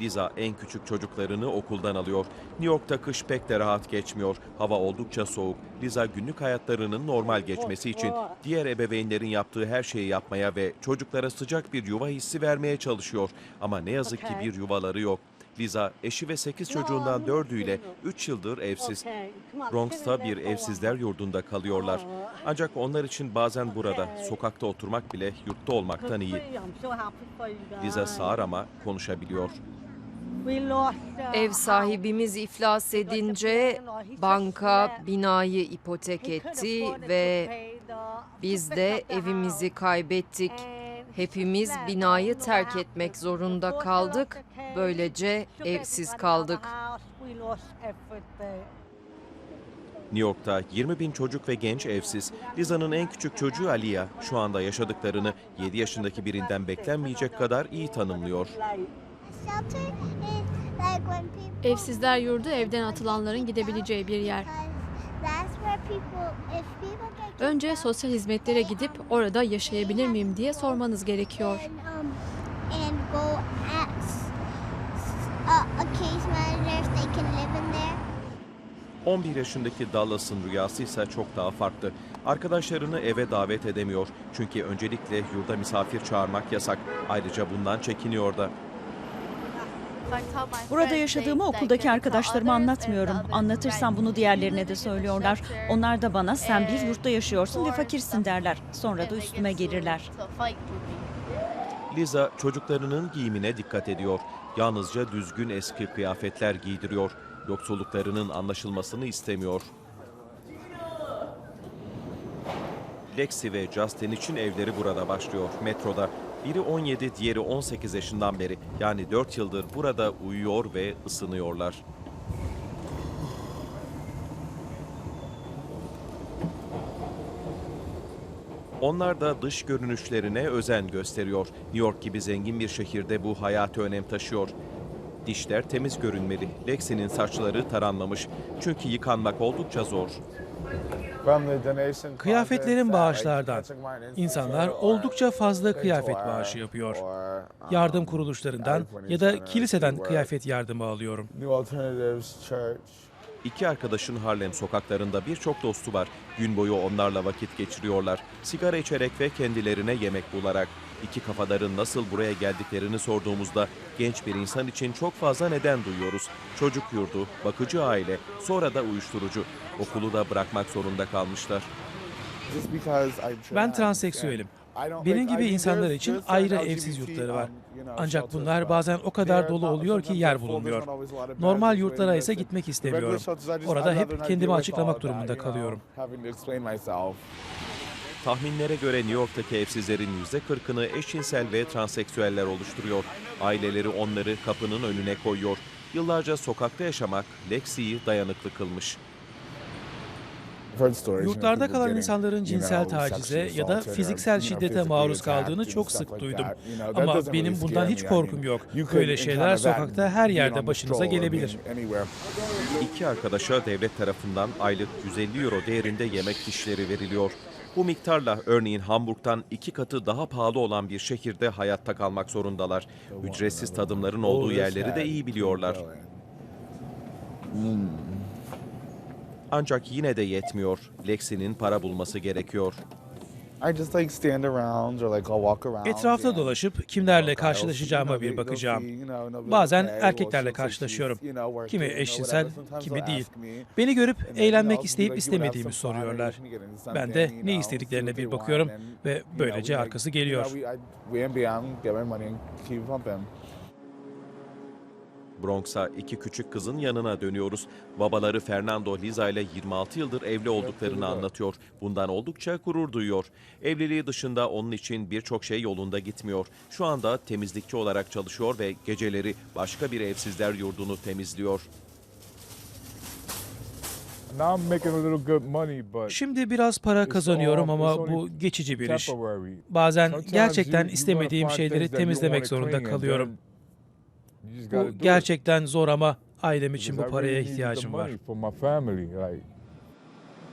Liza en küçük çocuklarını okuldan alıyor. New York'ta kış pek de rahat geçmiyor. Hava oldukça soğuk. Liza günlük hayatlarının normal geçmesi için diğer ebeveynlerin yaptığı her şeyi yapmaya ve çocuklara sıcak bir yuva hissi vermeye çalışıyor. Ama ne yazık ki bir yuvaları yok. Liza eşi ve 8 çocuğundan 4'üyle 3 yıldır evsiz. Bronx'ta bir evsizler yurdunda kalıyorlar. Ancak onlar için bazen burada, sokakta oturmak bile yurtta olmaktan iyi. Liza sağır ama konuşabiliyor. Ev sahibimiz iflas edince banka binayı ipotek etti ve biz de evimizi kaybettik. Hepimiz binayı terk etmek zorunda kaldık. Böylece evsiz kaldık. New York'ta 20 bin çocuk ve genç evsiz. Liza'nın en küçük çocuğu Aliya şu anda yaşadıklarını 7 yaşındaki birinden beklenmeyecek kadar iyi tanımlıyor. Evsizler yurdu evden atılanların gidebileceği bir yer. Önce sosyal hizmetlere gidip orada yaşayabilir miyim diye sormanız gerekiyor. and um and go ask a, a case manager if they can live in there. 11 yaşındaki Dallas'ın rüyası ise çok daha farklı. Arkadaşlarını eve davet edemiyor. Çünkü öncelikle yurda misafir çağırmak yasak. Ayrıca bundan çekiniyor da. Burada yaşadığımı okuldaki arkadaşlarıma anlatmıyorum. Anlatırsam bunu diğerlerine de söylüyorlar. Onlar da bana sen bir yurtta yaşıyorsun ve fakirsin derler. Sonra da üstüme gelirler. Liza çocuklarının giyimine dikkat ediyor. Yalnızca düzgün eski kıyafetler giydiriyor. Yoksulluklarının anlaşılmasını istemiyor. Lexi ve Justin için evleri burada başlıyor, metroda. Biri 17, diğeri 18 yaşından beri. Yani 4 yıldır burada uyuyor ve ısınıyorlar. Onlar da dış görünüşlerine özen gösteriyor. New York gibi zengin bir şehirde bu hayati önem taşıyor. Dişler temiz görünmeli. Lexi'nin saçları taranmamış. Çünkü yıkanmak oldukça zor. Kıyafetlerin bağışlardan. İnsanlar oldukça fazla kıyafet bağışı yapıyor. Yardım kuruluşlarından ya da kiliseden kıyafet yardımı alıyorum. İki arkadaşın Harlem sokaklarında birçok dostu var. Gün boyu onlarla vakit geçiriyorlar. Sigara içerek ve kendilerine yemek bularak. İki kafadarın nasıl buraya geldiklerini sorduğumuzda genç bir insan için çok fazla neden duyuyoruz. Çocuk yurdu, bakıcı aile, sonra da uyuşturucu. Okulu da bırakmak zorunda kalmışlar. Ben transseksüelim. Benim gibi insanlar için ayrı evsiz yurtları var. Ancak bunlar bazen o kadar dolu oluyor ki yer bulunmuyor. Normal yurtlara ise gitmek istemiyorum. Orada hep kendimi açıklamak durumunda kalıyorum. Tahminlere göre New York'taki evsizlerin %40'ını eşcinsel ve transseksüeller oluşturuyor. Aileleri onları kapının önüne koyuyor. Yıllarca sokakta yaşamak Lexi'yi dayanıklı kılmış. Yurtlarda kalan insanların cinsel tacize ya da fiziksel şiddete maruz kaldığını çok sık duydum. Ama benim bundan hiç korkum yok. Böyle şeyler sokakta her yerde başınıza gelebilir. İki arkadaşa devlet tarafından aylık 150 euro değerinde yemek fişleri veriliyor. Bu miktarla örneğin Hamburg'dan iki katı daha pahalı olan bir şehirde hayatta kalmak zorundalar. Ücretsiz tadımların olduğu yerleri de iyi biliyorlar. Ancak yine de yetmiyor. Lexi'nin para bulması gerekiyor. Etrafta dolaşıp kimlerle karşılaşacağıma bir bakacağım. Bazen erkeklerle karşılaşıyorum. Kimi eşcinsel, kimi değil. Beni görüp eğlenmek isteyip istemediğimi soruyorlar. Ben de ne istediklerine bir bakıyorum ve böylece arkası geliyor. Bronx'a iki küçük kızın yanına dönüyoruz. Babaları Fernando Liza ile 26 yıldır evli olduklarını anlatıyor. Bundan oldukça gurur duyuyor. Evliliği dışında onun için birçok şey yolunda gitmiyor. Şu anda temizlikçi olarak çalışıyor ve geceleri başka bir evsizler yurdunu temizliyor. Şimdi biraz para kazanıyorum ama bu geçici bir iş. Bazen gerçekten istemediğim şeyleri temizlemek zorunda kalıyorum. Bu gerçekten zor ama ailem için bu paraya ihtiyacım var.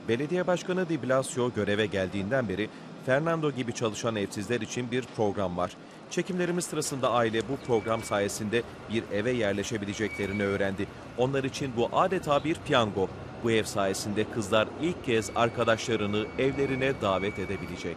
Belediye Başkanı de Blasio göreve geldiğinden beri Fernando gibi çalışan evsizler için bir program var. Çekimlerimiz sırasında aile bu program sayesinde bir eve yerleşebileceklerini öğrendi. Onlar için bu adeta bir piyango. Bu ev sayesinde kızlar ilk kez arkadaşlarını evlerine davet edebilecek.